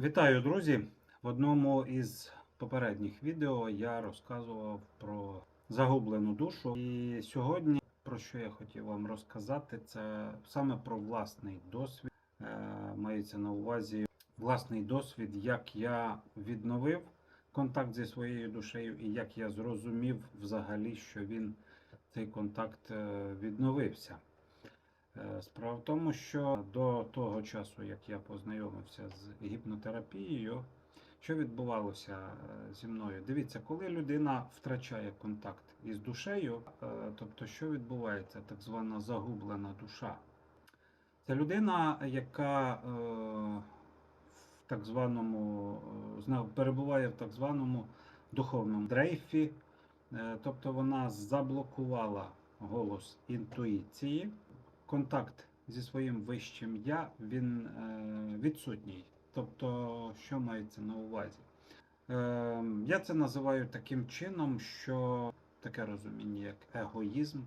Вітаю, друзі! В одному із попередніх відео я розказував про загублену душу. І сьогодні, про що я хотів вам розказати, це саме про власний досвід. Е, Мається на увазі власний досвід, як я відновив контакт зі своєю душею, і як я зрозумів взагалі, що він цей контакт е, відновився. Е, Справа в тому, що до того часу, як я познайомився з гіпнотерапією, що відбувалося е, зі мною? Дивіться, коли людина втрачає контакт із душею, е, тобто що відбувається, так звана загублена душа. Це людина, яка в так званому перебуває в так званому духовному дрейфі, тобто вона заблокувала голос інтуїції контакт зі своїм вищим я він е, відсутній. Тобто, що мається на увазі? Е, я це називаю таким чином, що таке розуміння, як егоїзм,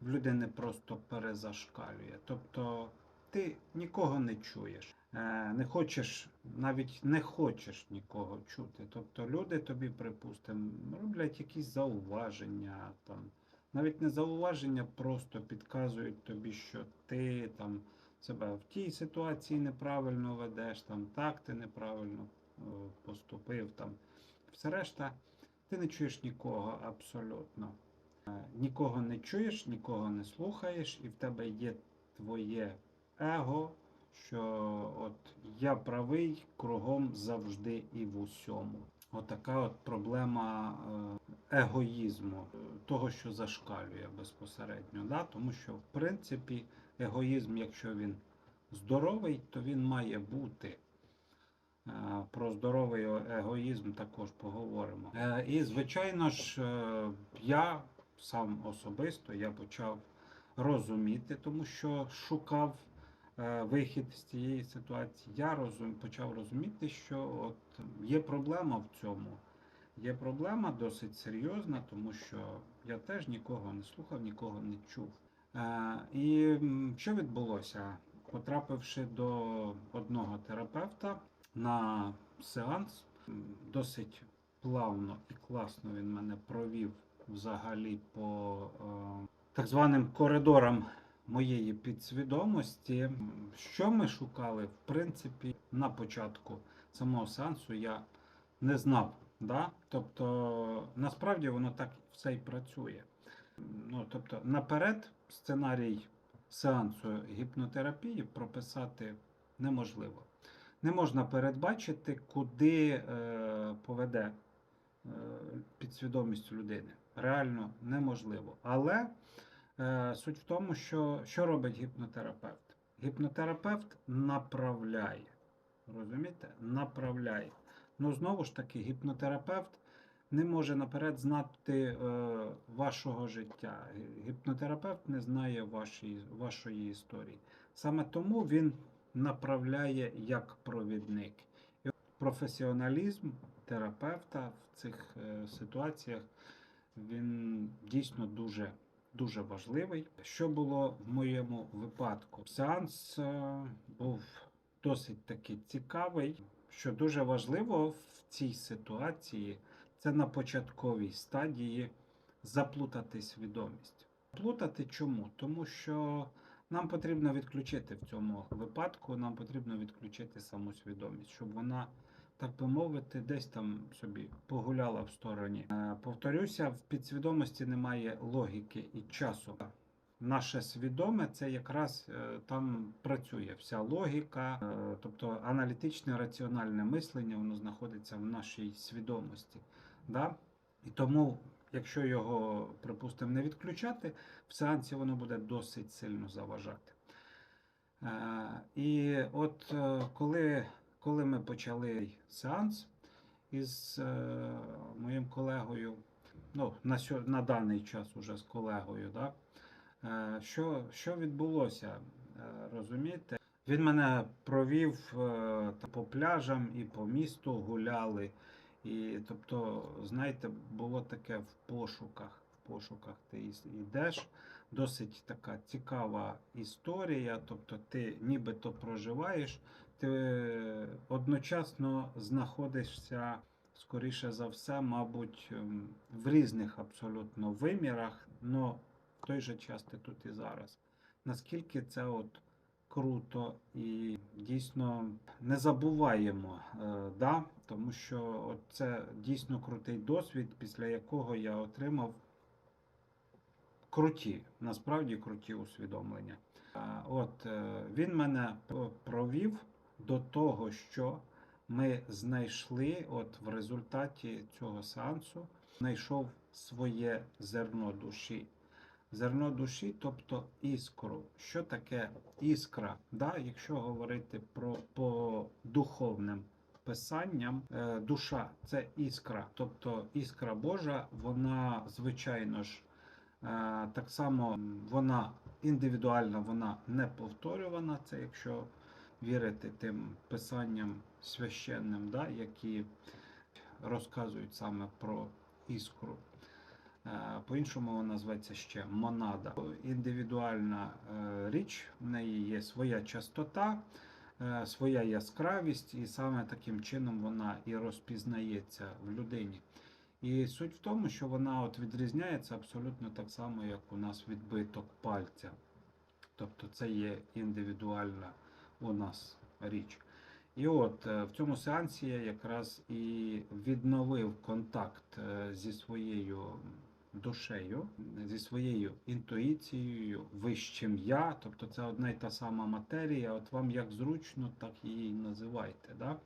в людини просто перезашкалює. Тобто ти нікого не чуєш, е, не хочеш, навіть не хочеш нікого чути. Тобто люди тобі, припустимо, роблять якісь зауваження там навіть не зауваження, просто підказують тобі, що ти там себе в тій ситуації неправильно ведеш, там так ти неправильно е, поступив. Там все решта, ти не чуєш нікого абсолютно. Е, Нікого не чуєш, нікого не слухаєш, і в тебе є твоє его, що от я правий кругом завжди і в усьому. Отака от проблема е, егоїзму, е, того, що зашкалює безпосередньо. Да? Тому що, в принципі, егоїзм, якщо він здоровий, то він має бути. Е, Про здоровий егоїзм також поговоримо. І, звичайно ж, я сам особисто я почав розуміти, тому що шукав вихід з цієї ситуації. Я розум, почав розуміти, що от є проблема в цьому. Є проблема досить серйозна, тому що я теж нікого не слухав, нікого не чув. Е, і що відбулося? Потрапивши до одного терапевта на сеанс, досить плавно і класно він мене провів взагалі по е, так званим коридорам моєї підсвідомості. Що ми шукали, в принципі, на початку самого сеансу я не знав. Да? Тобто, насправді воно так все і працює. Ну, тобто, наперед сценарій сеансу гіпнотерапії прописати неможливо. Не можна передбачити, куди е, поведе е, підсвідомість людини. Реально неможливо. Але суть в тому, що, що робить гіпнотерапевт? Гіпнотерапевт направляє. Розумієте? Направляє. Ну, знову ж таки, гіпнотерапевт не може наперед знати е, вашого життя. Гіпнотерапевт не знає вашої, вашої історії. Саме тому він направляє як провідник. І професіоналізм терапевта в цих е, ситуаціях він дійсно дуже, дуже важливий. Що було в моєму випадку? Сеанс е, був досить таки цікавий. Що дуже важливо в цій ситуації, це на початковій стадії заплутати свідомість. Плутати чому? Тому що нам потрібно відключити в цьому випадку, нам потрібно відключити саму свідомість, щоб вона, так би мовити, десь там собі погуляла в стороні. Е, Повторюся, в підсвідомості немає логіки і часу. Наше свідоме це якраз е, там працює вся логіка, е, тобто аналітичне раціональне мислення, воно знаходиться в нашій свідомості. Да? І тому, якщо його, припустимо, не відключати, в сеансі воно буде досить сильно заважати. І от коли, коли ми почали сеанс із е, моїм колегою, ну, на, на даний час уже з колегою, да? Е, Що, що відбулося? Е, Розумієте? Він мене провів е, по пляжам і по місту гуляли. І тобто, знаєте, було таке в пошуках. В пошуках ти йдеш. Досить така цікава історія. Тобто, ти нібито проживаєш, ти одночасно знаходишся, скоріше за все, мабуть, ем, в різних абсолютно вимірах, але в той же час ти тут і зараз. Наскільки це от круто і дійсно не забуваємо, е, да? тому що от це дійсно крутий досвід, після якого я отримав круті, насправді круті усвідомлення. Е, От е, він мене провів до того, що ми знайшли, от в результаті цього сеансу, знайшов своє зерно душі. Зерно душі, тобто іскру. Що таке іскра? Да? Якщо говорити про по духовним писанням, е, душа це іскра, тобто іскра Божа, вона звичайно ж е, так само вона індивідуальна, вона не повторювана. Це якщо вірити тим писанням священним, да, які розказують саме про іскру. Е, По-іншому вона зветься ще монада. Індивідуальна е, річ, в неї є своя частота, е, своя яскравість, і саме таким чином вона і розпізнається в людині. І суть в тому, що вона от відрізняється абсолютно так само, як у нас відбиток пальця. Тобто це є індивідуальна у нас річ. І от е, в цьому сеансі я якраз і відновив контакт е, зі своєю душею, зі своєю інтуїцією, вищим я. Тобто це одна й та сама матерія. От вам як зручно, так її називайте. Да?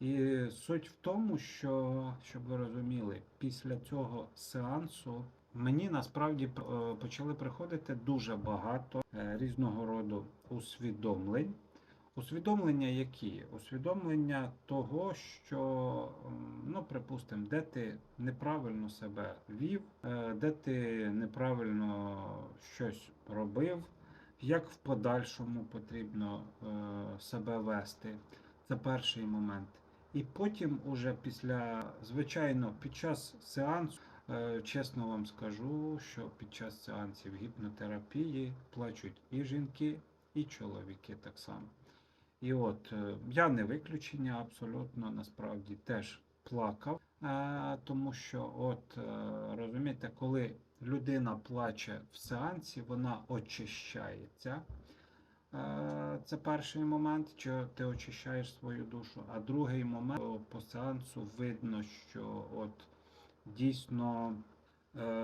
І суть в тому, що, щоб ви розуміли, після цього сеансу мені насправді е, почали приходити дуже багато різного роду усвідомлень. Усвідомлення які? Усвідомлення того, що, ну, припустимо, де ти неправильно себе вів, е, де ти неправильно щось робив, як в подальшому потрібно е, себе вести. Це перший момент. І потім, уже після, звичайно, під час сеансу, е, чесно вам скажу, що під час сеансів гіпнотерапії плачуть і жінки, і чоловіки так само. І от е, я не виключення абсолютно насправді теж плакав, е, тому що, от е, розумієте, коли людина плаче в сеансі, вона очищається. Це перший момент, що ти очищаєш свою душу. А другий момент по сеансу видно, що от дійсно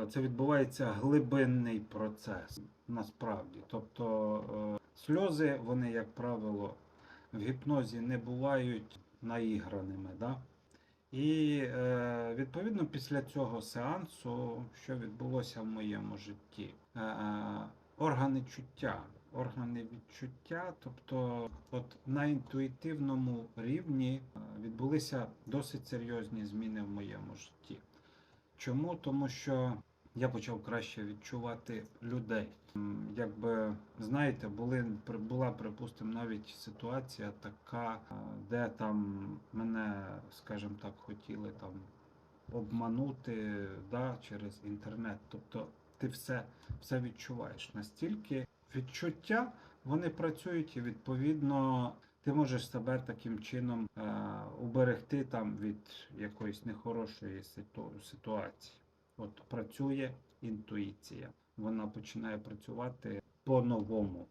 це відбувається глибинний процес насправді. Тобто сльози, вони, як правило, в гіпнозі не бувають наіграними. Да? І е, відповідно після цього сеансу, що відбулося в моєму житті, е, е, органи чуття, органи відчуття, тобто от на інтуїтивному рівні е, відбулися досить серйозні зміни в моєму житті. Чому? Тому що я почав краще відчувати людей. Якби знаєте, були була, припустимо, навіть ситуація така, де там мене, скажімо так, хотіли там обманути да, через інтернет. Тобто ти все, все відчуваєш. Настільки відчуття вони працюють, і відповідно ти можеш себе таким чином е, уберегти там від якоїсь нехорошої ситу- ситуації. От працює інтуїція. Вона починає працювати по-новому.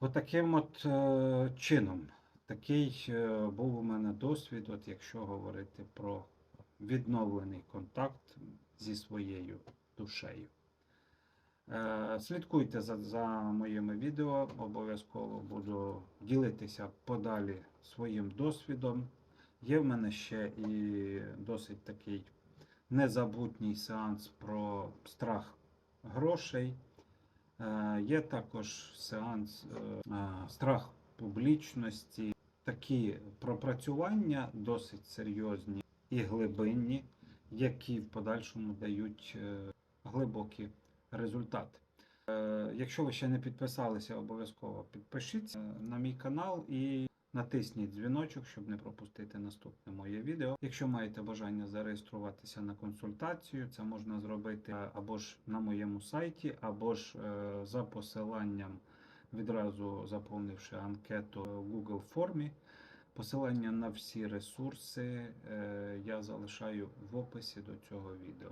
Отаким от е, чином. Такий е, був у мене досвід, от якщо говорити про відновлений контакт зі своєю душею. Е, Слідкуйте за, за моїми відео, обов'язково буду ділитися подалі своїм досвідом. Є в мене ще і досить такий незабутній сеанс про страх грошей. Е, Є також сеанс е, е, страх публічності. Такі пропрацювання досить серйозні і глибинні, які в подальшому дають глибокі результати. Якщо ви ще не підписалися, обов'язково підпишіться на мій канал і натисніть дзвіночок, щоб не пропустити наступне моє відео. Якщо маєте бажання зареєструватися на консультацію, це можна зробити е, або ж на моєму сайті, або ж е, за посиланням, відразу заповнивши анкету в Google формі. Посилання на всі ресурси е, я залишаю в описі до цього відео.